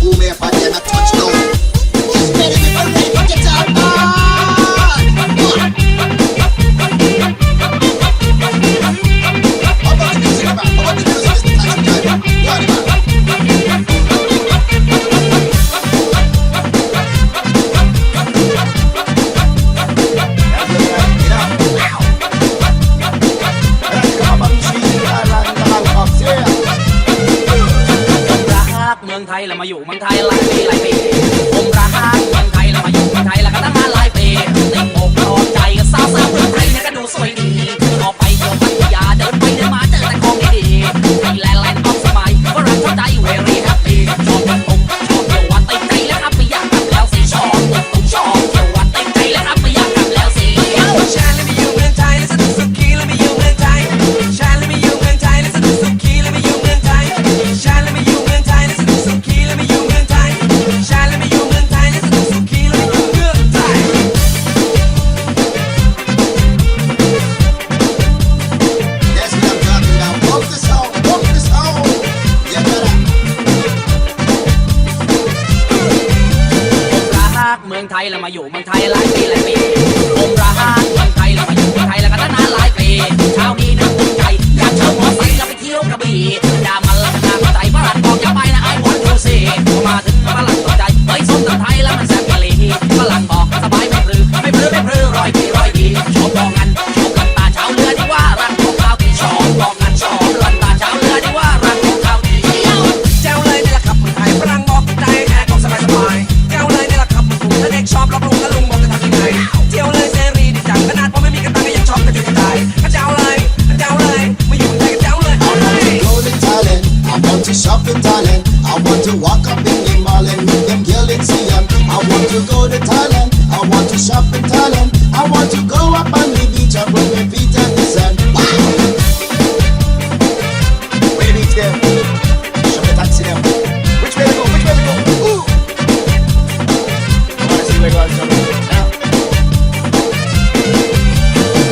who Whomever can I touch down ไทยแล้วมาอยู่เมืองไทยหลายปีหลายปี มืองไทยแล้วมาอยู่เมืองไทยหลายปีหลายปีองค์พระฮารเมืองไทยแล้วมาอยู่เมืองไทยแล้วตั้งนานหลายปี to walk up in the mall and meet them girl in Siam. I want to go to Thailand. I want to shop in Thailand. I want to go up on the beach and put my feet in the sand. Where is them? Show me taxi them. Which way to go? Which way to go? Ooh. I wanna see where God's going.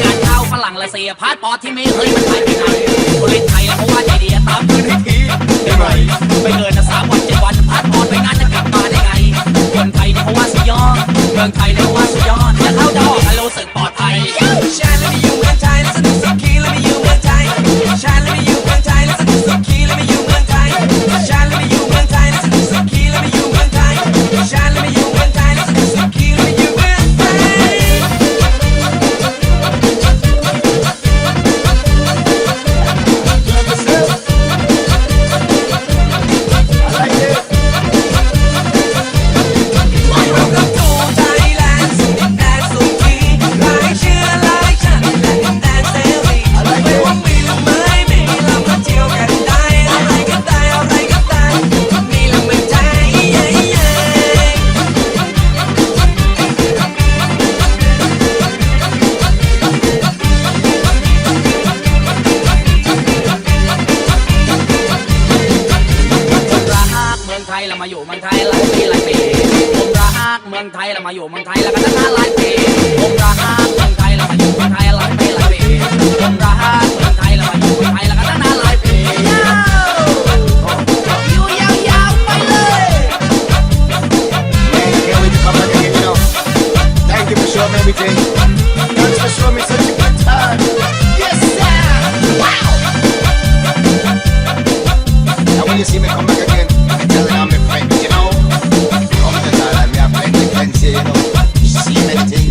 งานเข้าฝรั่งละเสียพาสปอร์ตที่ไม่เคยมันไปที่ไหน ang island มืองไทยแล้วมาอยู่เมืองไทยแล้วกันนะหลายปีผมรักเมืองไทยแล้วมาอยู่เมืองไทยหลายปีหลายปีผมรัก I've seen it.